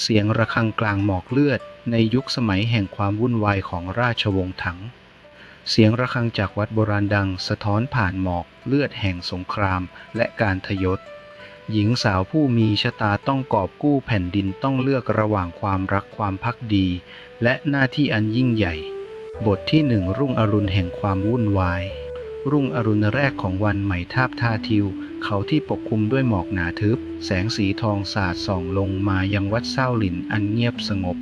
เสียงระฆังกลางหมอกเลือดในยุคสมัยแห่งความวุ่นวายของราชวงศ์ถัง เสียงระฆังจากวัดโบราณดังสะท้อนผ่านหมอกเลือดแห่งสงครามและการทยศ หญิงสาวผู้มีชะตาต้องกอบกู้แผ่นดินต้องเลือกระหว่างความรักความพักดี และหน้าที่อันยิ่งใหญ่ บทที่หนึ่งรุ่งอรุณแห่งความวุ่นวาย รุ่งอรุณแรกของวันใหม่ทาบทาทิว เขาที่ปกคลุมด้วยหมอกหนาทึบ แสงสีทองสาดส่องลงมายังวัดเศร้าหลินอันเงียบสงบ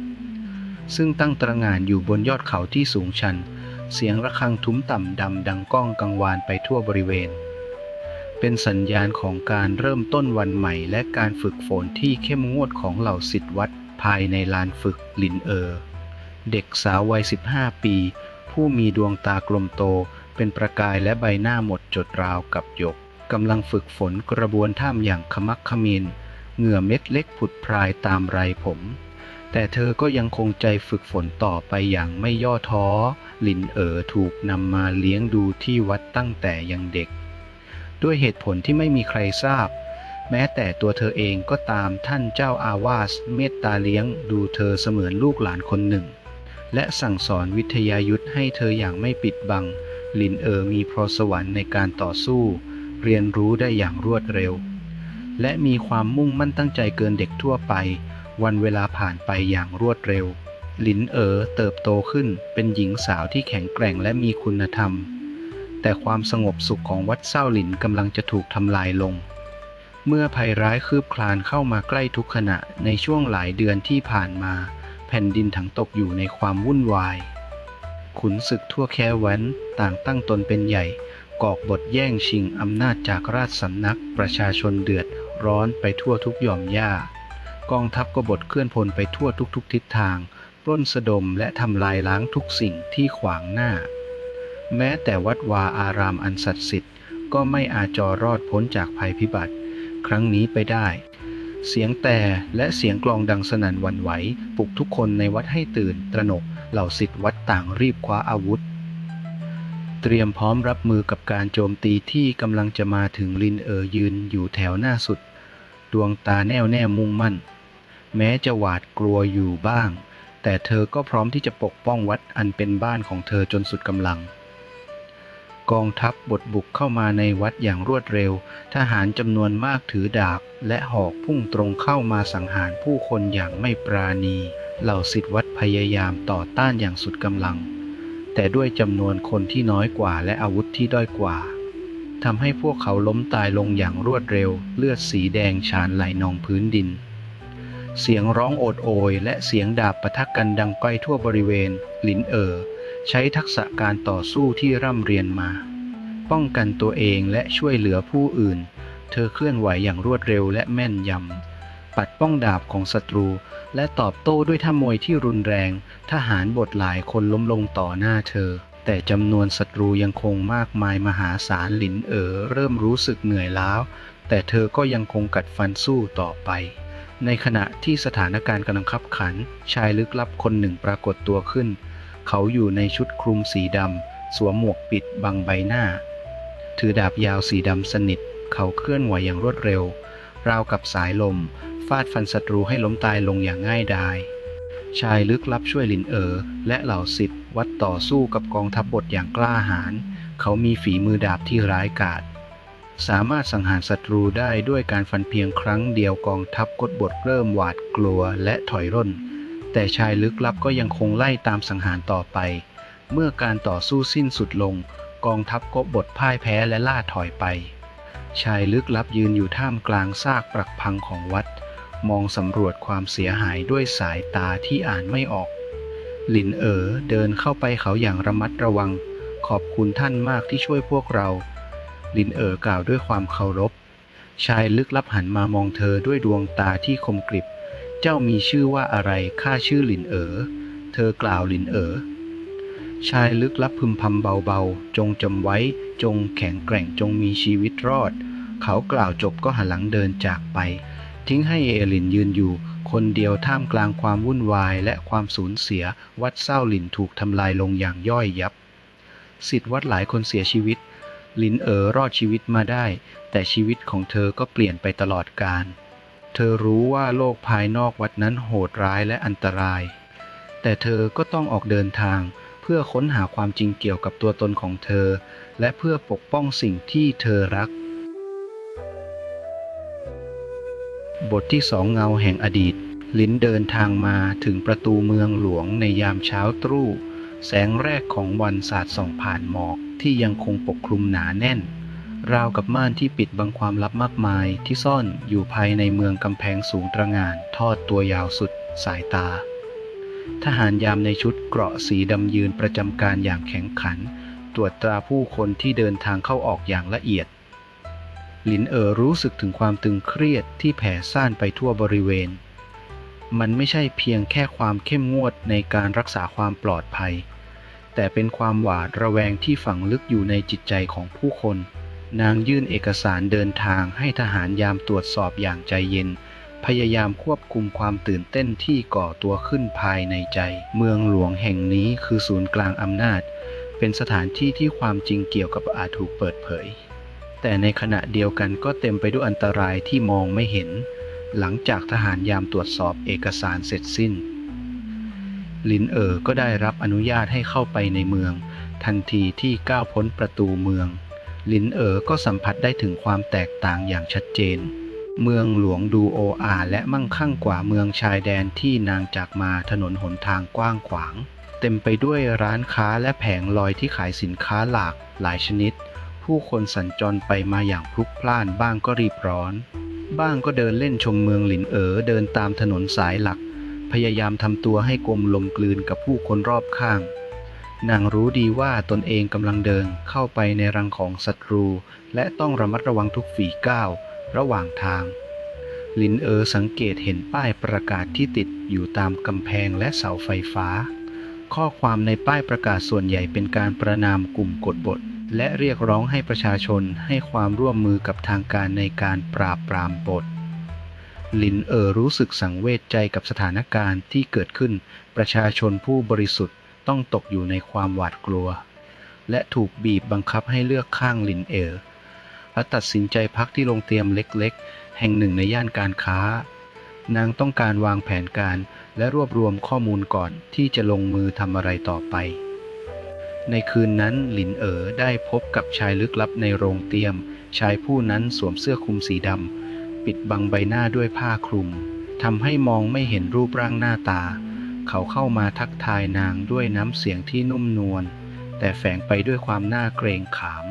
ซึ่งตั้งตระหง่านอยู่บนยอดเขาที่สูงชัน เสียงระฆังทุ้มต่ำดำดังก้องกังวานไปทั่วบริเวณ เป็นสัญญาณของการเริ่มต้นวันใหม่ และการฝึกฝนที่เข้มงวดของเหล่าศิษย์วัดภายในลานฝึกหลินเออ เด็กสาววัย 15 ปี ผู้มีดวงตากลมโตเป็นประกายและใบหน้าหมดจดราวกับหยก กำลังฝึกฝนกระบวนท่ามอย่างขมักขม้นเหงื่อเม็ดเล็กผุดพรายตามไรผม แต่เธอก็ยังคงใจฝึกฝนต่อไปอย่างไม่ย่อท้อ หลินเอ๋อถูกนำมาเลี้ยงดูที่วัดตั้งแต่ยังเด็ก ด้วยเหตุผลที่ไม่มีใครทราบ แม้แต่ตัวเธอเองก็ตามท่านเจ้าอาวาสเมตตาเลี้ยงดูเธอเสมือนลูกหลานคนหนึ่ง และสั่งสอนวิทยายุทธให้เธออย่างไม่ปิดบัง หลินเอ๋อมีพรสวรรค์ในการต่อสู้ เรียนรู้ได้อย่างรวดเร็ว และมีความมุ่งมั่นตั้งใจเกินเด็กทั่วไป วันเวลาผ่านไปอย่างรวดเร็วลินเอ๋อเติบโตขึ้นเป็นหญิงสาวที่แข็งแกร่งและมีคุณธรรม แต่ความสงบสุขของวัดเศร้าหลินกำลังจะถูกทำลายลง เมื่อภัยร้ายคืบคลานเข้ามาใกล้ทุกขณะในช่วงหลายเดือนที่ผ่านมา แผ่นดินทั้งตกอยู่ในความวุ่นวายขุนศึกทั่วแคว้นต่างตั้งตนเป็นใหญ่ กอกบทแย่งชิงอำนาจจากราชสำนักประชาชนเดือดร้อนไปทั่วทุกหย่อมหญ้า กองทัพก็บทเคลื่อนพลไปทั่วทุกๆทิศทาง ปล้นสะดมและทำลายล้างทุกสิ่งที่ขวางหน้า แม้แต่วัดวาอารามอันศักดิ์สิทธิ์ก็ไม่อาจอรอดพ้นจากภัยพิบัติ ครั้งนี้ไปได้ เสียงแต่และเสียงกลองดังสนั่นวันไหว ปลุกทุกคนในวัดให้ตื่นตระหนกเหล่าศิษย์วัดต่างรีบคว้าอาวุธ เตรียมพร้อมรับมือกับการโจมตีที่กำลังจะมาถึงลินเออยืนอยู่แถวหน้าสุด ดวงตาแน่วแน่มุ่งมั่น แม้จะหวาดกลัวอยู่บ้าง แต่เธอก็พร้อมที่จะปกป้องวัดอันเป็นบ้านของเธอจนสุดกำลัง กองทัพบดบุกเข้ามาในวัดอย่างรวดเร็ว ทหารจำนวนมากถือดาบและหอกพุ่งตรงเข้ามาสังหารผู้คนอย่างไม่ปราณี เหล่าศิษย์วัดพยายามต่อต้านอย่างสุดกำลัง แต่ด้วยจำนวนคนที่น้อยกว่าและอาวุธที่ด้อยกว่าทำให้พวกเขาล้มตายลงอย่างรวดเร็ว เลือดสีแดงฉานไหลนองพื้นดิน เสียงร้องโอดโอย และเสียงดาบปะทะกันดังไกลทั่วบริเวณ หลินเอ๋อใช้ทักษะการต่อสู้ที่ร่ำเรียนมา ป้องกันตัวเองและช่วยเหลือผู้อื่น เธอเคลื่อนไหวอย่างรวดเร็วและแม่นยำ ปัดป้องดาบของศัตรู และตอบโต้ด้วยท่ามวยที่รุนแรง ทหารบทหลายคนล้มลงต่อหน้าเธอ แต่จำนวนศัตรูยังคงมากมายมหาศาลหลินเอ๋อเริ่มรู้สึกเหนื่อยล้าแต่เธอก็ยังคงกัดฟันสู้ต่อไป ในขณะที่สถานการณ์กำลังขับขัน ชายลึกลับคนหนึ่งปรากฏตัวขึ้น เขาอยู่ในชุดคลุมสีดำสวมหมวกปิดบังใบหน้า ถือดาบยาวสีดำสนิท เขาเคลื่อนไหวอย่างรวดเร็ว ราวกับสายลมาดฟันศัตรูให้ล้มตายลงอย่างง่ายดาย ชายลึกลับช่วยหลินเอ๋อและเหล่าศิษย์วัดต่อสู้กับกองทัพบทอย่างกล้าหาญ เขามีฝีมือดาบที่ร้ายกาจ สามารถสังหารศัตรูได้ด้วยการฟันเพียงครั้งเดียวกองทัพกดบทเริ่มหวาดกลัวและถอยร่น แต่ชายลึกลับก็ยังคงไล่ตามสังหารต่อไป เมื่อการต่อสู้สิ้นสุดลง กองทัพกบฏพ่ายแพ้และล่าถอยไปชายลึกลับยืนอยู่ท่ามกลางซากปรักพังของวัด มองสำรวจความเสียหายด้วยสายตาที่อ่านไม่ออก หลินเอ๋อเดินเข้าไปเขาอย่างระมัดระวัง ขอบคุณท่านมากที่ช่วยพวกเรา หลินเอ๋อกล่าวด้วยความเคารพ ชายลึกลับหันมามองเธอด้วยดวงตาที่คมกริบ เจ้ามีชื่อว่าอะไรข้าชื่อหลินเอ๋อเธอกล่าวหลินเอ๋อชายลึกลับพึมพำเบาๆ จงจำไว้ จงแข็งแกร่ง จงมีชีวิตรอด เขากล่าวจบก็หันหลังเดินจากไป ทิ้งให้เอลินยืนอยู่ คนเดียวท่ามกลางความวุ่นวายและความสูญเสีย วัดเศร้าหลินถูกทำลายลงอย่างย่อยยับ สิทธิ์วัดหลายคนเสียชีวิต ลินเอ๋อรอดชีวิตมาได้ แต่ชีวิตของเธอก็เปลี่ยนไปตลอดกาล เธอรู้ว่าโลกภายนอกวัดนั้นโหดร้ายและอันตราย แต่เธอก็ต้องออกเดินทางเพื่อค้นหาความจริงเกี่ยวกับตัวตนของเธอ และเพื่อปกป้องสิ่งที่เธอรัก บทที่สองเงาแห่งอดีต ลิ้นเดินทางมาถึงประตูเมืองหลวงในยามเช้าตรู่ แสงแรกของวันสาดส่องผ่านหมอกที่ยังคงปกคลุมหนาแน่น ราวกับม่านที่ปิดบังความลับมากมายที่ซ่อนอยู่ภายในเมืองกำแพงสูงตระงานทอดตัวยาวสุดสายตา ทหารยามในชุดเกราะสีดำยืนประจำการอย่างแข็งขัน ตรวจตราผู้คนที่เดินทางเข้าออกอย่างละเอียด หลินเอ๋อรู้สึกถึงความตึงเครียดที่แผ่ซ่านไปทั่วบริเวณ มันไม่ใช่เพียงแค่ความเข้มงวดในการรักษาความปลอดภัย แต่เป็นความหวาดระแวงที่ฝังลึกอยู่ในจิตใจของผู้คน นางยื่นเอกสารเดินทางให้ทหารยามตรวจสอบอย่างใจเย็น พยายามควบคุมความตื่นเต้นที่ก่อตัวขึ้นภายในใจ เมืองหลวงแห่งนี้คือศูนย์กลางอำนาจ เป็นสถานที่ที่ความจริงเกี่ยวกับอาจถูกเปิดเผย แต่ในขณะเดียวกันก็เต็มไปด้วยอันตรายที่มองไม่เห็น หลังจากทหารยามตรวจสอบเอกสารเสร็จสิ้น ลินเอ๋อก็ได้รับอนุญาตให้เข้าไปในเมือง ทันทีที่ก้าวพ้นประตูเมือง ลินเอ๋อก็สัมผัสได้ถึงความแตกต่างอย่างชัดเจน เมืองหลวงดูโออาและมั่งคั่งกว่าเมืองชายแดนที่นางจากมาถนนหนทางกว้างขวาง เต็มไปด้วยร้านค้าและแผงลอยที่ขายสินค้าหลากหลายชนิด ผู้คนสัญจรไปมาอย่างพลุกพล่านบ้างก็รีบร้อน บ้างก็เดินเล่นชมเมืองหลินเอ๋อเดินตามถนนสายหลัก พยายามทำตัวให้กลมลมกลืนกับผู้คนรอบข้าง นางรู้ดีว่าตนเองกำลังเดินเข้าไปในรังของศัตรู และต้องระมัดระวังทุกฝีก้าวระหว่างทางลินเอ๋อสังเกตเห็นป้ายประกาศที่ติดอยู่ตามกำแพงและเสาไฟฟ้า ข้อความในป้ายประกาศส่วนใหญ่เป็นการประนามกลุ่มกดบฏ และเรียกร้องให้ประชาชนให้ความร่วมมือกับทางการในการปราบปรามบฏลินเออรู้สึกสังเวชใจกับสถานการณ์ที่เกิดขึ้น ประชาชนผู้บริสุทธิ์ต้องตกอยู่ในความหวาดกลัว และถูกบีบบังคับให้เลือกข้างลินเออและตัดสินใจพักที่โรงเตรียมเล็กๆ แห่งหนึ่งในย่านการค้า นางต้องการวางแผนการและรวบรวมข้อมูลก่อนที่จะลงมือทำอะไรต่อไป ในคืนนั้นหลินเอ๋อได้พบกับชายลึกลับในโรงเตียม ชายผู้นั้นสวมเสื้อคลุมสีดำ ปิดบังใบหน้าด้วยผ้าคลุมทำให้มองไม่เห็นรูปร่างหน้าตา เขาเข้ามาทักทายนางด้วยน้ำเสียงที่นุ่มนวล แต่แฝงไปด้วยความน่าเกรงขาม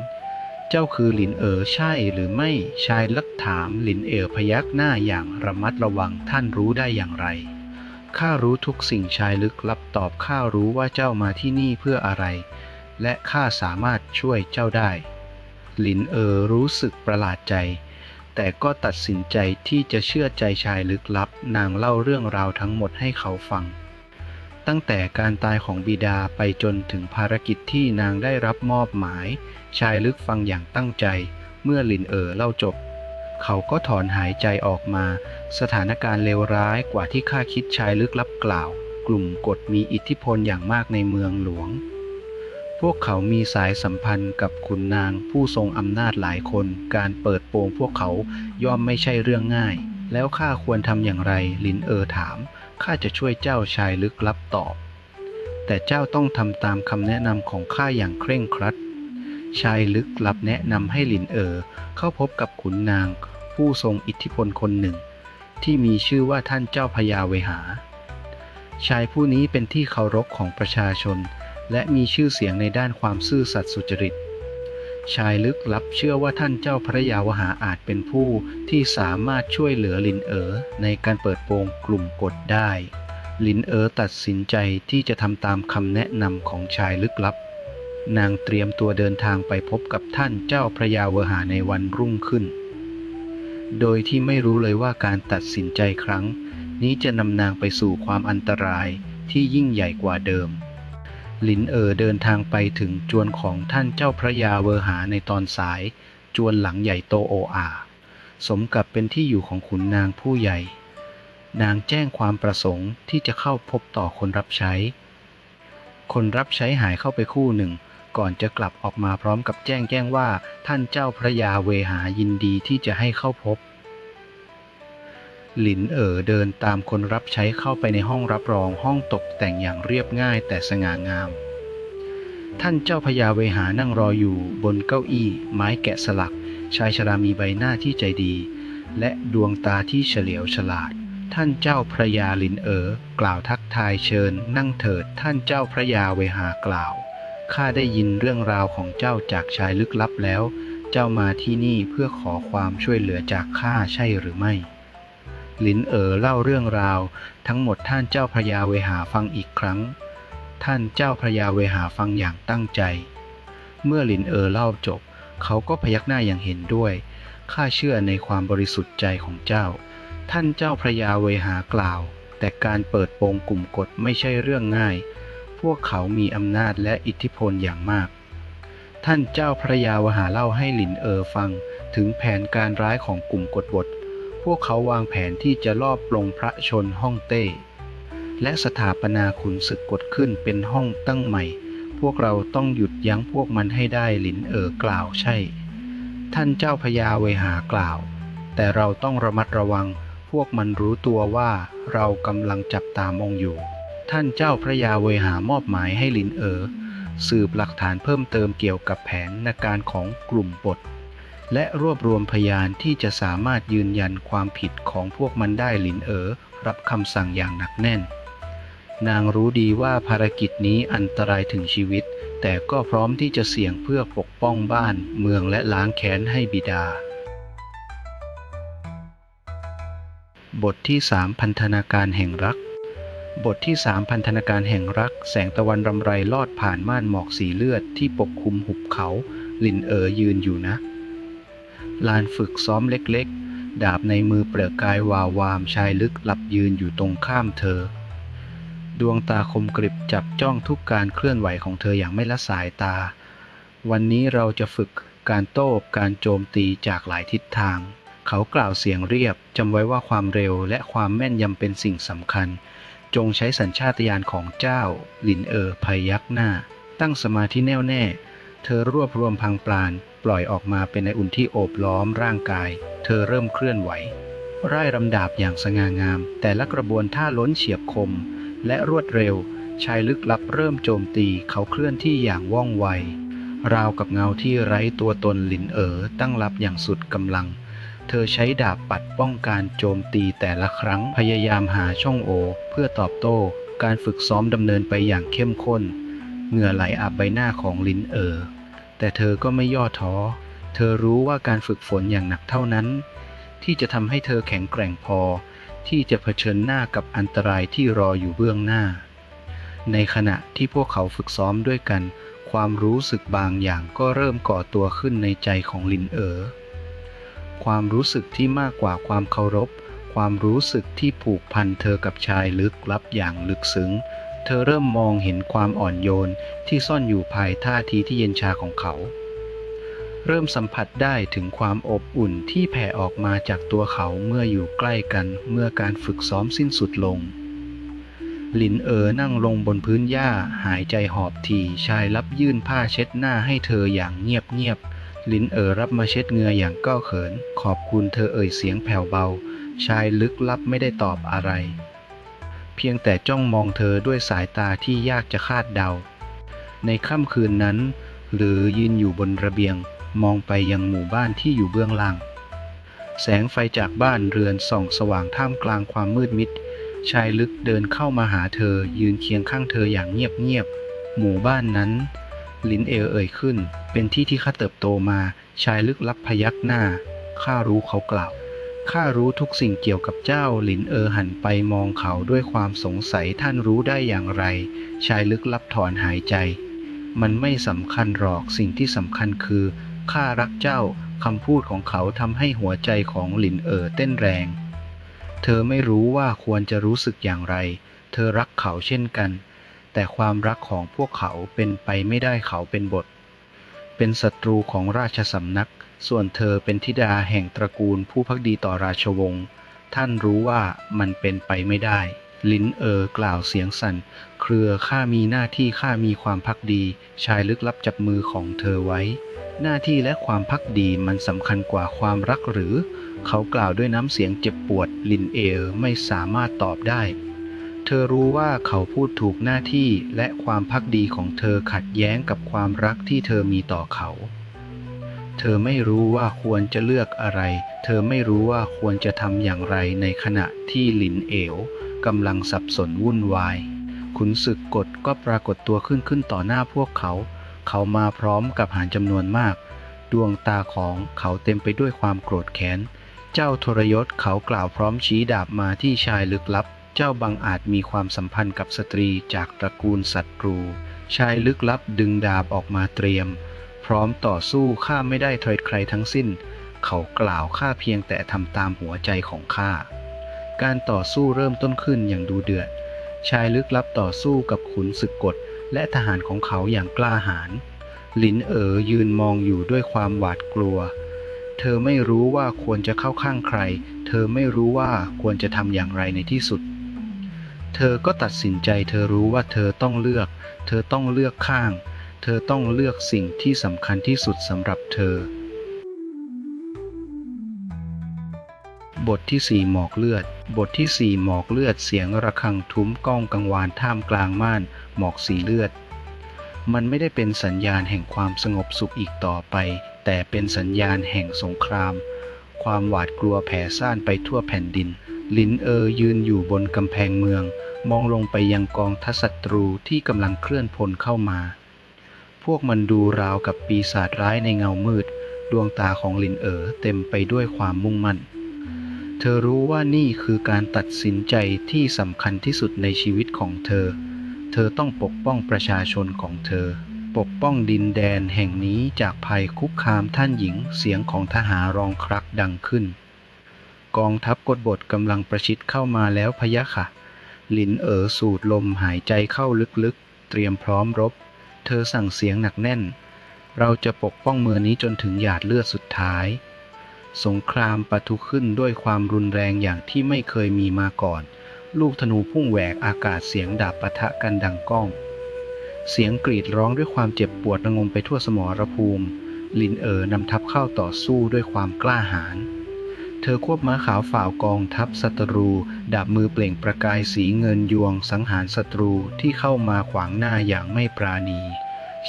เจ้าคือหลินเอ๋อใช่หรือไม่ ชายลักถามหลินเอ๋อพยักหน้าอย่างระมัดระวังท่านรู้ได้อย่างไรข้ารู้ทุกสิ่งชายลึกลับตอบข้ารู้ว่าเจ้ามาที่นี่เพื่ออะไร และข้าสามารถช่วยเจ้าได้ หลินเออรู้สึกประหลาดใจ แต่ก็ตัดสินใจที่จะเชื่อใจชายลึกลับ นางเล่าเรื่องราวทั้งหมดให้เขาฟัง ตั้งแต่การตายของบิดาไปจนถึงภารกิจที่นางได้รับมอบหมาย ชายลึกฟังอย่างตั้งใจ เมื่อหลินเออเล่าจบ เขาก็ถอนหายใจออกมา สถานการณ์เลวร้ายกว่าที่ข้าคิดชายลึกลับกล่าว กลุ่มกฎมีอิทธิพลอย่างมากในเมืองหลวง พวกเขามีสายสัมพันธ์กับขุนนางผู้ทรงอำนาจหลายคน การเปิดโปงพวกเขาย่อมไม่ใช่เรื่องง่าย แล้วข้าควรทำอย่างไร ลินเออถาม ข้าจะช่วยเจ้าชายลึกลับตอบ แต่เจ้าต้องทำตามคำแนะนำของข้าอย่างเคร่งครัด ชายลึกลับแนะนำให้หลินเอ๋อเข้าพบกับขุนนาง ผู้ทรงอิทธิพลคนหนึ่ง ที่มีชื่อว่าท่านเจ้าพญาเวหา ชายผู้นี้เป็นที่เคารพของประชาชน และมีชื่อเสียงในด้านความซื่อสัตย์สุจริต ชายลึกลับเชื่อว่าท่านเจ้าพระยาวหาอาจเป็นผู้ที่สามารถช่วยเหลือลินเอ๋อในการเปิดโปงกลุ่มกฎได้ ลินเอ๋อตัดสินใจที่จะทำตามคำแนะนำของชายลึกลับ นางเตรียมตัวเดินทางไปพบกับท่านเจ้าพระยาวหาในวันรุ่งขึ้น โดยที่ไม่รู้เลยว่าการตัดสินใจครั้ง นี้จะนำนางไปสู่ความอันตรายที่ยิ่งใหญ่กว่าเดิม หลินเอ๋อเดินทางไปถึงจวนของท่านเจ้าพระยาเวหาในตอนสาย จวนหลังใหญ่โตโออาสมกับเป็นที่อยู่ของขุนนางผู้ใหญ่ นางแจ้งความประสงค์ที่จะเข้าพบต่อคนรับใช้ คนรับใช้หายเข้าไปคู่หนึ่ง ก่อนจะกลับออกมาพร้อมกับแจ้งแจ้งว่าท่านเจ้าพระยาเวหายินดีที่จะให้เข้าพบ หลินเอ๋อเดินตามคนรับใช้เข้าไปในห้องรับรองห้องตกแต่งอย่างเรียบง่ายแต่สง่างาม ท่านเจ้าพญาเวหานั่งรออยู่บนเก้าอี้ ไม้แกะสลัก ชายชรามีใบหน้าที่ใจดี และดวงตาที่เฉลียวฉลาด ท่านเจ้าพระยาหลินเอ๋อกล่าวทักทายเชิญ นั่งเถิดท่านเจ้าพระยาเวหากล่าวข้าได้ยินเรื่องราวของเจ้าจากชายลึกลับแล้ว เจ้ามาที่นี่เพื่อขอความช่วยเหลือจากข้าใช่หรือไม่ ลินเอ๋อเล่าเรื่องราว ทั้งหมดท่านเจ้าพระยาเวหาฟังอีกครั้ง ท่านเจ้าพระยาเวหาฟังอย่างตั้งใจ เมื่อหลินเอ๋อเล่าจบ เขาก็พยักหน้าอย่างเห็นด้วยข้าเชื่อในความบริสุทธิ์ใจของเจ้า ท่านเจ้าพระยาเวหากล่าว แต่การเปิดโปงกลุ่มกฎไม่ใช่เรื่องง่าย พวกเขามีอำนาจและอิทธิพลอย่างมาก ท่านเจ้าพระยาวหาเล่าให้หลินเอ๋อฟังถึงแผนการร้ายของกลุ่มกฎบท พวกเขาวางแผนที่จะลอบปลงพระชนฮ่องเต้ และสถาปนาขุนศึกกดขึ้นเป็นห้องตั้งใหม่ พวกเราต้องหยุดยั้งพวกมันให้ได้หลินเอ๋อกล่าวใช่ ท่านเจ้าพญาเวหากล่าว แต่เราต้องระมัดระวัง พวกมันรู้ตัวว่าเรากำลังจับตามองอยู่ ท่านเจ้าพระยาเวหามอบหมายให้หลินเอ๋อสืบหลักฐานเพิ่มเติมเกี่ยวกับแผนในการของกลุ่มบท และรวบรวมพยานที่จะสามารถยืนยันความผิดของพวกมันได้หลินเอ๋อรับคำสั่งอย่างหนักแน่น นางรู้ดีว่าภารกิจนี้อันตรายถึงชีวิต แต่ก็พร้อมที่จะเสี่ยงเพื่อปกป้องบ้าน เมืองและล้างแค้นให้บิดา บทที่3พันธนาการแห่งรักบทที่3พันธนาการแห่งรัก แสงตะวันรำไรลอดผ่านม่านหมอกสีเลือดที่ปกคลุมหุบเขา ลินเอ๋อยืนอยู่นะ ลานฝึกซ้อมเล็กๆ ดาบในมือเปลือกกายวาววามชายลึกหลับยืนอยู่ตรงข้ามเธอ ดวงตาคมกริบจับจ้องทุกการเคลื่อนไหวของเธออย่างไม่ละสายตา วันนี้เราจะฝึกการโต้การโจมตีจากหลายทิศทาง เขากล่าวเสียงเรียบจำไว้ว่าความเร็วและความแม่นยำเป็นสิ่งสำคัญ จงใช้สัญชาตญาณของเจ้า หลินเออพยักหน้า ตั้งสมาธิแน่วแน่ เธอรวบรวมพังปราณ ปล่อยออกมาเป็นในอุ่นที่โอบล้อมร่างกาย เธอเริ่มเคลื่อนไหวร่ายรำดาบอย่างสง่างาม แต่ละกระบวนท่าล้นเฉียบคม และรวดเร็ว ชายลึกลับเริ่มโจมตีเขาเคลื่อนที่อย่างว่องไว ราวกับเงาที่ไร้ตัวตนหลินเอ๋อตั้งรับอย่างสุดกำลัง เธอใช้ดาบปัดป้องการโจมตีแต่ละครั้งพยายามหาช่องโอ เพื่อตอบโต้ การฝึกซ้อมดำเนินไปอย่างเข้มข้น เหงื่อไหลอาบใบหน้าของลินเอ๋อ แต่เธอก็ไม่ย่อท้อ เธอรู้ว่าการฝึกฝนอย่างหนักเท่านั้น ที่จะทำให้เธอแข็งแกร่งพอ ที่จะเผชิญหน้ากับอันตรายที่รออยู่เบื้องหน้า ในขณะที่พวกเขาฝึกซ้อมด้วยกัน ความรู้สึกบางอย่างก็เริ่มก่อตัวขึ้นในใจของลินเอ๋อ ความรู้สึกที่มากกว่าความเคารพ ความรู้สึกที่ผูกพันเธอกับชายลึกลับอย่างลึกซึ้ง เธอเริ่มมองเห็นความอ่อนโยนที่ซ่อนอยู่ภายท่าทีที่เย็นชาของเขา เริ่มสัมผัสได้ถึงความอบอุ่นที่แผ่ออกมาจากตัวเขาเมื่ออยู่ใกล้กันเมื่อการฝึกซ้อมสิ้นสุดลง หลินเอ๋อนั่งลงบนพื้นหญ้าหายใจหอบถี่ชายรับยื่นผ้าเช็ดหน้าให้เธออย่างเงียบๆลินเอ๋อรับมาเช็ดเงืออย่างก้าวเขิน ขอบคุณเธอเอ่ยเสียงแผ่วเบา ชายลึกลับไม่ได้ตอบอะไร เพียงแต่จ้องมองเธอด้วยสายตาที่ยากจะคาดเดา ในค่ำคืนนั้น หรือยืนอยู่บนระเบียงมองไปยังหมู่บ้านที่อยู่เบื้องล่าง แสงไฟจากบ้านเรือนส่องสว่างท่ามกลางความมืดมิด ชายลึกเดินเข้ามาหาเธอยืนเคียงข้างเธออย่างเงียบๆ หมู่บ้านนั้น ลินเอลเอ่ยขึ้น เป็นที่ที่ข้าเติบโตมา ชายลึกลับพยักหน้า ข้ารู้เขากล่าว ข้ารู้ทุกสิ่งเกี่ยวกับเจ้า หลินเออหันไปมองเขาด้วยความสงสัยท่านรู้ได้อย่างไร ชายลึกลับถอนหายใจ มันไม่สำคัญหรอกสิ่งที่สำคัญคือข้ารักเจ้าคำพูดของเขาทำให้หัวใจของหลินเออเต้นแรง เธอไม่รู้ว่าควรจะรู้สึกอย่างไร เธอรักเขาเช่นกัน แต่ความรักของพวกเขาเป็นไปไม่ได้เขาเป็นบท เป็นศัตรูของราชสำนัก ส่วนเธอเป็นธิดาแห่งตระกูลผู้พักดีต่อราชวงศ์ ท่านรู้ว่ามันเป็นไปไม่ได้ ลินเอ๋อกล่าวเสียงสั่น เครือข้ามีหน้าที่ข้ามีความพักดี ชายลึกลับจับมือของเธอไว้ หน้าที่และความพักดีมันสำคัญกว่าความรักหรือ เขากล่าวด้วยน้ำเสียงเจ็บปวด ลินเออไม่สามารถตอบได้ เธอรู้ว่าเขาพูดถูกหน้าที่และความพักดีของเธอขัดแย้งกับความรักที่เธอมีต่อเขา เธอไม่รู้ว่าควรจะเลือกอะไร เธอไม่รู้ว่าควรจะทำอย่างไรในขณะที่หลินเอ๋วกำลังสับสนวุ่นวาย ขุนศึกกฎก็ปรากฏตัวขึ้นขึ้นต่อหน้าพวกเขา เขามาพร้อมกับหารจำนวนมาก ดวงตาของเขาเต็มไปด้วยความโกรธแค้น เจ้าทรยศเขากล่าวพร้อมชี้ดาบมาที่ชายลึกลับ เจ้าบังอาจมีความสัมพันธ์กับสตรีจากตระกูลศัตรู ชายลึกลับดึงดาบออกมาเตรียม พร้อมต่อสู้ข้าไม่ได้ทอยใครทั้งสิ้น เขากล่าวข้าเพียงแต่ทำตามหัวใจของข้า การต่อสู้เริ่มต้นขึ้นอย่างดูเดือด ชายลึกลับต่อสู้กับขุนศึกกฎและทหารของเขาอย่างกล้าหาญหลินเอ๋อยืนมองอยู่ด้วยความหวาดกลัว เธอไม่รู้ว่าควรจะเข้าข้างใคร เธอไม่รู้ว่าควรจะทำอย่างไรในที่สุด เธอก็ตัดสินใจ เธอรู้ว่าเธอต้องเลือก เธอต้องเลือกข้าง เธอต้องเลือกสิ่งที่สำคัญที่สุดสำหรับเธอ บทที่สี่หมอกเลือด บทที่สี่หมอกเลือดเสียงระฆังทุ้มก้องกังวานท่ามกลางม่าน หมอกสีเลือด มันไม่ได้เป็นสัญญาณแห่งความสงบสุขอีกต่อไป แต่เป็นสัญญาณแห่งสงคราม ความหวาดกลัวแผ่ซ่านไปทั่วแผ่นดิน ลินเออยืนอยู่บนกำแพงเมือง มองลงไปยังกองทัศัตรูที่กำลังเคลื่อนพลเข้ามา พวกมันดูราวกับปีศาจร้ายในเงามืด ดวงตาของลินเอ๋อเต็มไปด้วยความมุ่งมั่น เธอรู้ว่านี่คือการตัดสินใจที่สำคัญที่สุดในชีวิตของเธอ เธอต้องปกป้องประชาชนของเธอ ปกป้องดินแดนแห่งนี้จากภัยคุกคามท่านหญิงเสียงของทหารร้องครักดังขึ้น กองทัพกดบฏกำลังประชิดเข้ามาแล้วพะยะค่ะลินเอ๋อสูดลมหายใจเข้าลึกๆ เตรียมพร้อมรบ เธอสั่งเสียงหนักแน่น เราจะปกป้องเมืองนี้จนถึงหยาดเลือดสุดท้าย สงครามปะทุขึ้นด้วยความรุนแรงอย่างที่ไม่เคยมีมาก่อน ลูกธนูพุ่งแหวกอากาศเสียงดาบปะทะกันดังก้อง เสียงกรีดร้องด้วยความเจ็บปวดระงมไปทั่วสมรภูมิ ลินเอ๋อนำทัพเข้าต่อสู้ด้วยความกล้าหาญ เธอควบม้าขาวฝ่าวกองทัพศัตรู ดาบมือเปล่งประกายสีเงินยวงสังหารศัตรูที่เข้ามาขวางหน้าอย่างไม่ปราณี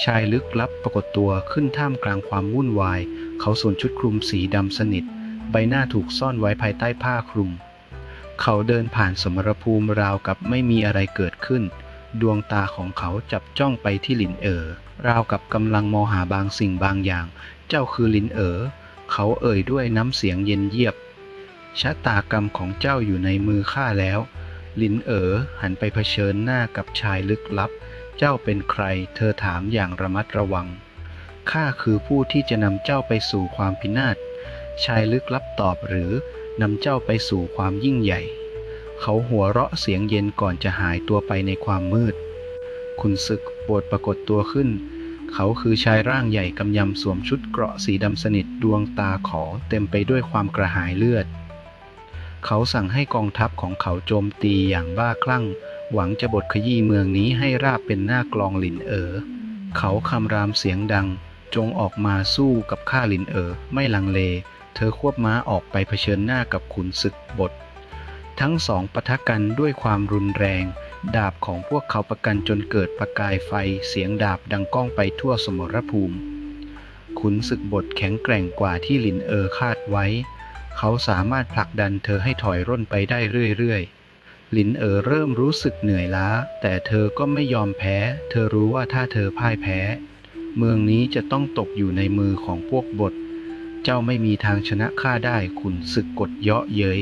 ชายลึกลับปรากฏตัวขึ้นท่ามกลางความวุ่นวาย เขาสวมชุดคลุมสีดำสนิท ใบหน้าถูกซ่อนไว้ภายใต้ผ้าคลุม เขาเดินผ่านสมรภูมิราวกับไม่มีอะไรเกิดขึ้น ดวงตาของเขาจับจ้องไปที่หลินเอ๋อราวกับกำลังมองหาบางสิ่งบางอย่าง เจ้าคือลินเอ๋อเขาเอ่ยด้วยน้ำเสียงเย็นเยียบ ชะตากรรมของเจ้าอยู่ในมือข้าแล้ว ลินเอ๋อหันไปเผชิญหน้ากับชายลึกลับ เจ้าเป็นใคร เธอถามอย่างระมัดระวัง ข้าคือผู้ที่จะนำเจ้าไปสู่ความพินาศ ชายลึกลับตอบหรือนำเจ้าไปสู่ความยิ่งใหญ่ เขาหัวเราะเสียงเย็นก่อนจะหายตัวไปในความมืด คุณศึกโปรดปรากฏตัวขึ้น เขาคือชายร่างใหญ่กำยำสวมชุดเกราะสีดำสนิทดวงตาขอเต็มไปด้วยความกระหายเลือด เขาสั่งให้กองทัพของเขาโจมตีอย่างบ้าคลั่ง หวังจะบดขยี้เมืองนี้ให้ราบเป็นหน้ากลองหลินเอ๋อ เขาคำรามเสียงดัง จงออกมาสู้กับข้าหลินเอ๋อไม่ลังเล เธอควบม้าออกไปเผชิญหน้ากับขุนศึกบททั้งสองปะทะกันด้วยความรุนแรง ดาบของพวกเขาประกันจนเกิดประกายไฟเสียงดาบดังก้องไปทั่วสมรภูมิ ขุนศึกบทแข็งแกร่งกว่าที่หลินเอ๋อคาดไว้ เขาสามารถผลักดันเธอให้ถอยร่นไปได้เรื่อยๆ หลินเอ๋อเริ่มรู้สึกเหนื่อยล้า แต่เธอก็ไม่ยอมแพ้ เธอรู้ว่าถ้าเธอพ่ายแพ้ เมืองนี้จะต้องตกอยู่ในมือของพวกบท เจ้าไม่มีทางชนะข้าได้ขุนศึกกดเยาะเย้ย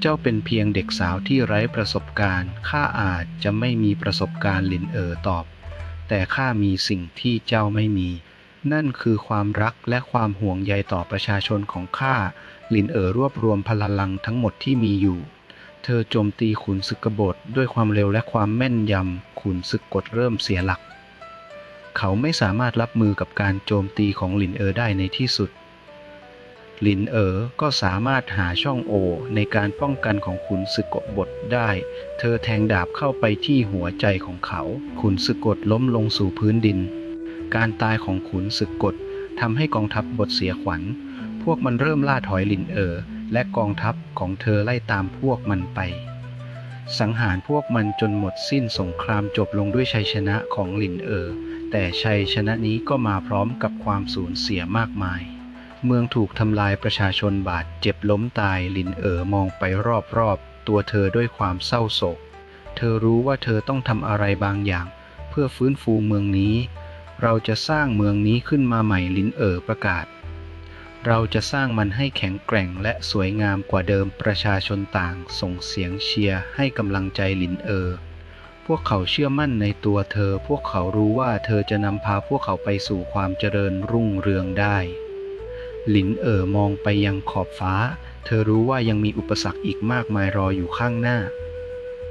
เจ้าเป็นเพียงเด็กสาวที่ไร้ประสบการณ์ ข้าอาจจะไม่มีประสบการณ์หลินเอ๋อตอบ แต่ข้ามีสิ่งที่เจ้าไม่มี นั่นคือความรักและความห่วงใยต่อประชาชนของข้าหลินเอ๋อรวบรวมพลังทั้งหมดที่มีอยู่ เธอโจมตีขุนศึกบฏด้วยความเร็วและความแม่นยำขุนศึกกดเริ่มเสียหลัก เขาไม่สามารถรับมือกับการโจมตีของหลินเอ๋อได้ในที่สุดหลินเอ๋อก็สามารถหาช่องโหว่ในการป้องกันของขุนศึกบฏได้ เธอแทงดาบเข้าไปที่หัวใจของเขา ขุนศึกกดล้มลงสู่พื้นดิน การตายของขุนศึกกฎทำให้กองทัพบทเสียขวัญ พวกมันเริ่มล่าถอยหลินเอ๋อและกองทัพของเธอไล่ตามพวกมันไป สังหารพวกมันจนหมดสิ้นสงครามจบลงด้วยชัยชนะของหลินเอ๋อแต่ชัยชนะนี้ก็มาพร้อมกับความสูญเสียมากมาย เมืองถูกทำลายประชาชนบาดเจ็บล้มตายหลินเอ๋อมองไปรอบๆตัวเธอด้วยความเศร้าโศก เธอรู้ว่าเธอต้องทำอะไรบางอย่าง เพื่อฟื้นฟูเมืองนี้ เราจะสร้างเมืองนี้ขึ้นมาใหม่ลินเอ๋อประกาศ เราจะสร้างมันให้แข็งแกร่งและสวยงามกว่าเดิมประชาชนต่างส่งเสียงเชียร์ให้กำลังใจลินเอ๋อพวกเขาเชื่อมั่นในตัวเธอ พวกเขารู้ว่าเธอจะนำพาพวกเขาไปสู่ความเจริญรุ่งเรืองได้หลินเอ๋อมองไปยังขอบฟ้า เธอรู้ว่ายังมีอุปสรรคอีกมากมายรออยู่ข้างหน้า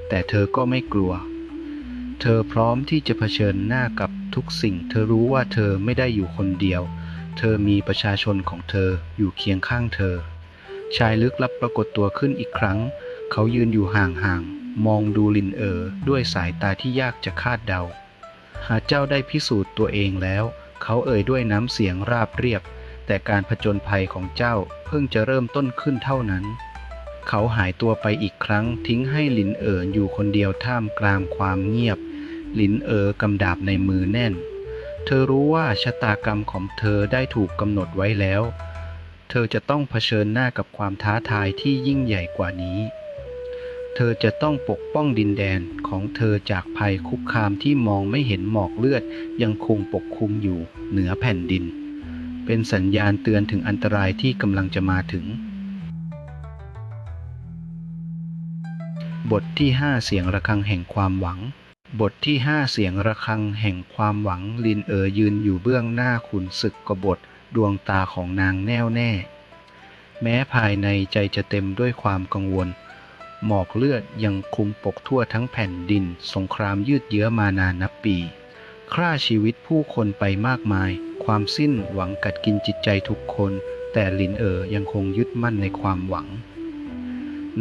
แต่เธอก็ไม่กลัว เธอพร้อมที่จะเผชิญหน้ากับ ทุกสิ่ง เธอรู้ว่าเธอไม่ได้อยู่คนเดียว เธอมีประชาชนของเธออยู่เคียงข้างเธอ ชายลึกลับปรากฏตัวขึ้นอีกครั้ง เขายืนอยู่ห่างๆ มองดูลินเอ๋อด้วยสายตาที่ยากจะคาดเดา หากเจ้าได้พิสูจน์ตัวเองแล้ว เขาเอ่ยด้วยน้ำเสียงราบเรียบ แต่การผจญภัยของเจ้าเพิ่งจะเริ่มต้นขึ้นเท่านั้นเขาหายตัวไปอีกครั้งทิ้งให้หลินเอ๋ออยู่คนเดียวท่ามกลางความเงียบ ลินเอ๋อกำดาบในมือแน่น เธอรู้ว่าชะตากรรมของเธอได้ถูกกำหนดไว้แล้ว เธอจะต้องเผชิญหน้ากับความท้าทายที่ยิ่งใหญ่กว่านี้ เธอจะต้องปกป้องดินแดนของเธอจากภัยคุกคามที่มองไม่เห็นหมอกเลือดยังคงปกคลุมอยู่เหนือแผ่นดิน เป็นสัญญาณเตือนถึงอันตรายที่กำลังจะมาถึงบทที่ 5 เสียงระฆังแห่งความหวัง บทที่5เสียงระฆังแห่งความหวังลินเอ๋อยืนอยู่เบื้องหน้าขุนศึกกบฏดวงตาของนางแน่วแน่ แม้ภายในใจจะเต็มด้วยความกังวล หมอกเลือดยังคุมปกทั่วทั้งแผ่นดิน สงครามยืดเยื้อมานานนับปีฆ่าชีวิตผู้คนไปมากมาย ความสิ้นหวังกัดกินจิตใจทุกคน แต่ลินเอ๋อยังคงยึดมั่นในความหวัง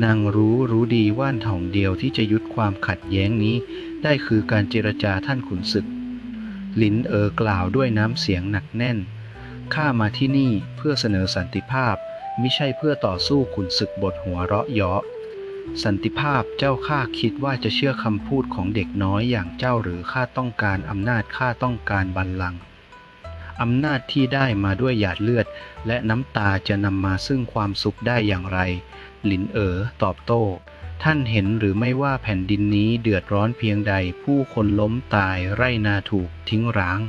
นางรู้รู้ดีว่าทางเดียวที่จะยุดความขัดแย้งนี้ ได้คือการเจรจาท่านขุนศึก หลินเอ๋อกล่าวด้วยน้ำเสียงหนักแน่น ข้ามาที่นี่เพื่อเสนอสันติภาพมิใช่เพื่อต่อสู้ขุนศึกบทหัวเราะเยาะ สันติภาพเจ้าข้าคิดว่าจะเชื่อคำพูดของเด็กน้อยอย่างเจ้าหรือข้าต้องการอำนาจข้าต้องการบัลลังก์อำนาจที่ได้มาด้วยหยาดเลือด และน้ำตาจะนำมาซึ่งความสุขได้อย่างไร หลินเอ๋อตอบโต้ ท่านเห็นหรือไม่ว่าแผ่นดินนี้เดือดร้อนเพียงใด ผู้คนล้มตายไร่นาถูกทิ้งร้าง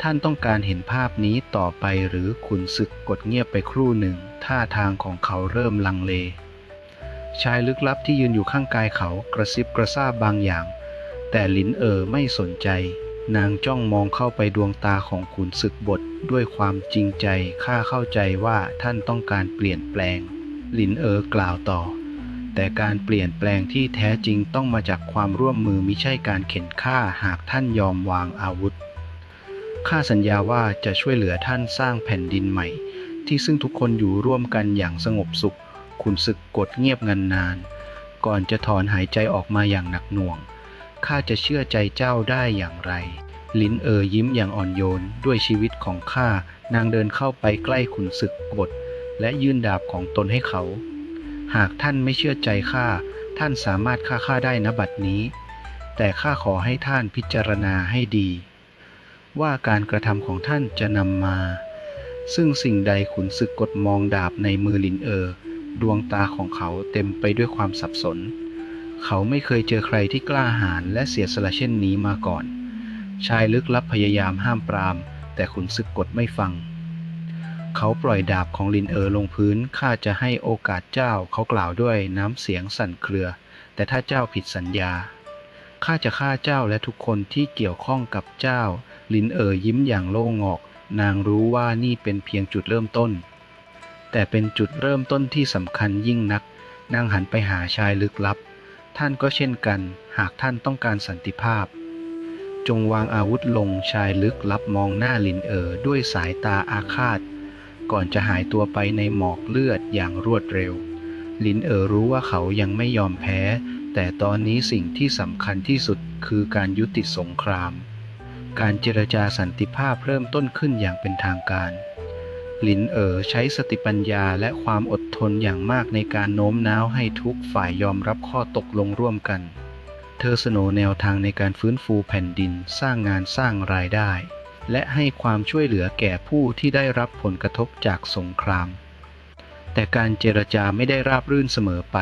ท่านต้องการเห็นภาพนี้ต่อไปหรือขุนศึกกดเงียบไปครู่หนึ่ง ท่าทางของเขาเริ่มลังเล ชายลึกลับที่ยืนอยู่ข้างกายเขากระซิบกระซาบบางอย่าง แต่ลินเอ๋อไม่สนใจ นางจ้องมองเข้าไปดวงตาของขุนศึกบทด้วยความจริงใจข้าเข้าใจว่าท่านต้องการเปลี่ยนแปลง ลินเอ๋อกล่าวต่อ แต่การเปลี่ยนแปลงที่แท้จริงต้องมาจากความร่วมมือมิใช่การเข็นฆ่าหากท่านยอมวางอาวุธ ข้าสัญญาว่าจะช่วยเหลือท่านสร้างแผ่นดินใหม่ ที่ซึ่งทุกคนอยู่ร่วมกันอย่างสงบสุข ขุนศึกกดเงียบงันนาน ก่อนจะถอนหายใจออกมาอย่างหนักหน่วง ข้าจะเชื่อใจเจ้าได้อย่างไร ลิ้นเอ่ยยิ้มอย่างอ่อนโยนด้วยชีวิตของข้านางเดินเข้าไปใกล้ขุนศึกบทและยื่นดาบของตนให้เขา หากท่านไม่เชื่อใจข้า ท่านสามารถฆ่าข้าได้นะบัดนี้ แต่ข้าขอให้ท่านพิจารณาให้ดี ว่าการกระทำของท่านจะนำมา ซึ่งสิ่งใดขุนศึกกดมองดาบในมือลินเออ ดวงตาของเขาเต็มไปด้วยความสับสน เขาไม่เคยเจอใครที่กล้าหาญและเสียสละเช่นนี้มาก่อน ชายลึกลับพยายามห้ามปราม แต่ขุนศึกกดไม่ฟัง เขาปล่อยดาบของลินเออลงพื้น ข้าจะให้โอกาสเจ้า เขากล่าวด้วยน้ำเสียงสั่นเครือ แต่ถ้าเจ้าผิดสัญญา ข้าจะฆ่าเจ้าและทุกคนที่เกี่ยวข้องกับเจ้า ลินเออยิ้มอย่างโล่งอก นางรู้ว่านี่เป็นเพียงจุดเริ่มต้น แต่เป็นจุดเริ่มต้นที่สำคัญยิ่งนัก นางหันไปหาชายลึกลับ ท่านก็เช่นกัน หากท่านต้องการสันติภาพจงวางอาวุธลงชายลึกลับมองหน้าลินเอ๋อด้วยสายตาอาฆาต ก่อนจะหายตัวไปในหมอกเลือดอย่างรวดเร็ว ลินเอ๋อรู้ว่าเขายังไม่ยอมแพ้ แต่ตอนนี้สิ่งที่สำคัญที่สุดคือการยุติสงคราม การเจรจาสันติภาพเริ่มต้นขึ้นอย่างเป็นทางการหลินเอ๋อใช้สติปัญญาและความอดทนอย่างมากในการโน้มน้าวให้ทุกฝ่ายยอมรับข้อตกลงร่วมกัน เธอเสนอแนวทางในการฟื้นฟูแผ่นดินสร้างงานสร้างรายได้ และให้ความช่วยเหลือแก่ผู้ที่ได้รับผลกระทบจากสงคราม แต่การเจรจาไม่ได้ราบรื่นเสมอไป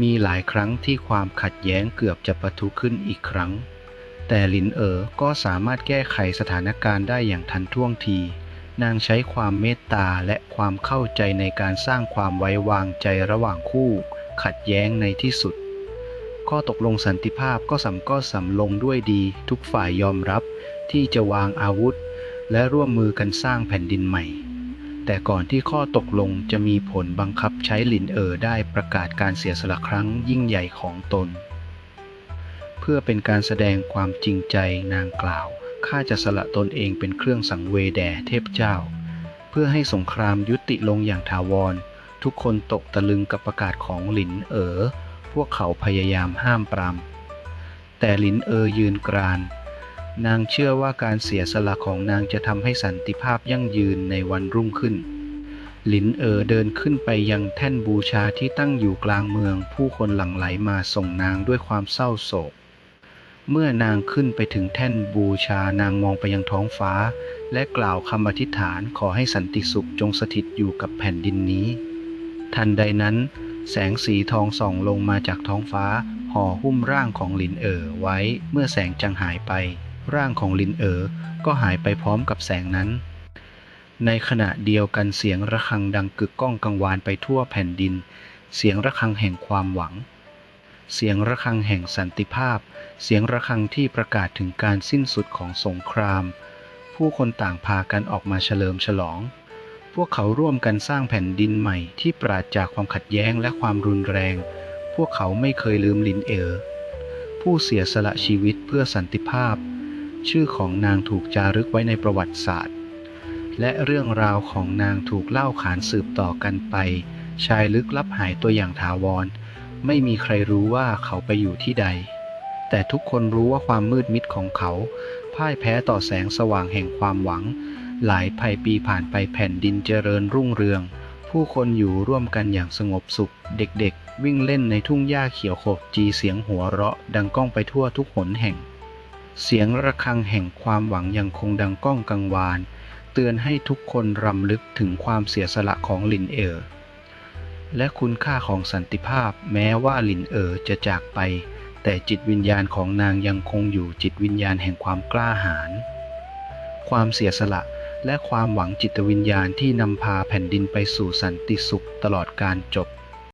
มีหลายครั้งที่ความขัดแย้งเกือบจะปะทุขึ้นอีกครั้ง แต่หลินเอ๋อก็สามารถแก้ไขสถานการณ์ได้อย่างทันท่วงที นางใช้ความเมตตาและความเข้าใจในการสร้างความไว้วางใจระหว่างคู่ ขัดแย้งในที่สุด ข้อตกลงสันติภาพก็สำก็สำลงด้วยดี ทุกฝ่ายยอมรับ ที่จะวางอาวุธ และร่วมมือกันสร้างแผ่นดินใหม่ แต่ก่อนที่ข้อตกลงจะมีผลบังคับใช้หลินเอ๋อได้ประกาศการเสียสละครั้งยิ่งใหญ่ของตน เพื่อเป็นการแสดงความจริงใจนางกล่าวข้าจะสละตนเองเป็นเครื่องสังเวยแด่เทพเจ้า เพื่อให้สงครามยุติลงอย่างถาวร ทุกคนตกตะลึงกับประกาศของหลินเอ๋อพวกเขาพยายามห้ามปรามแต่หลินเอ๋อยืนกราน นางเชื่อว่าการเสียสละของนางจะทำให้สันติภาพยั่งยืนในวันรุ่งขึ้น หลินเอ๋อเดินขึ้นไปยังแท่นบูชาที่ตั้งอยู่กลางเมือง ผู้คนหลั่งไหลมาส่งนางด้วยความเศร้าโศก เมื่อนางขึ้นไปถึงแท่นบูชานางมองไปยังท้องฟ้า และกล่าวคำอธิษฐานขอให้สันติสุขจงสถิตอยู่กับแผ่นดินนี้ ทันใดนั้น แสงสีทองส่องลงมาจากท้องฟ้าห่อหุ้มร่างของหลินเอ๋อไว้เมื่อแสงจางหายไป ร่างของลินเอ๋อก็หายไปพร้อมกับแสงนั้น ในขณะเดียวกันเสียงระฆังดังกึกก้องกังวานไปทั่วแผ่นดิน เสียงระฆังแห่งความหวัง เสียงระฆังแห่งสันติภาพ เสียงระฆังที่ประกาศถึงการสิ้นสุดของสงคราม ผู้คนต่างพากันออกมาเฉลิมฉลอง พวกเขาร่วมกันสร้างแผ่นดินใหม่ที่ปราศจากความขัดแย้งและความรุนแรง พวกเขาไม่เคยลืมลินเอ๋อผู้เสียสละชีวิตเพื่อสันติภาพ ชื่อของนางถูกจารึกไว้ในประวัติศาสตร์ และเรื่องราวของนางถูกเล่าขานสืบต่อกันไป ชายลึกลับหายตัวอย่างถาวร ไม่มีใครรู้ว่าเขาไปอยู่ที่ใด แต่ทุกคนรู้ว่าความมืดมิดของเขา พ่ายแพ้ต่อแสงสว่างแห่งความหวัง หลายพัยปีผ่านไปแผ่นดินเจริญรุ่งเรือง ผู้คนอยู่ร่วมกันอย่างสงบสุข เด็กๆ วิ่งเล่นในทุ่งหญ้าเขียวขจีเสียงหัวเราะ ดังก้องไปทั่วทุกหนแห่ง เสียงระฆังแห่งความหวังยังคงดังก้องกังวาน เตือนให้ทุกคนรำลึกถึงความเสียสละของลินเอ๋อและคุณค่าของสันติภาพแม้ว่าลินเอ๋อจะจากไป แต่จิตวิญญาณของนางยังคงอยู่จิตวิญญาณแห่งความกล้าหาญความเสียสละและความหวังจิตวิญญาณที่นำพาแผ่นดินไปสู่สันติสุขตลอดการจบ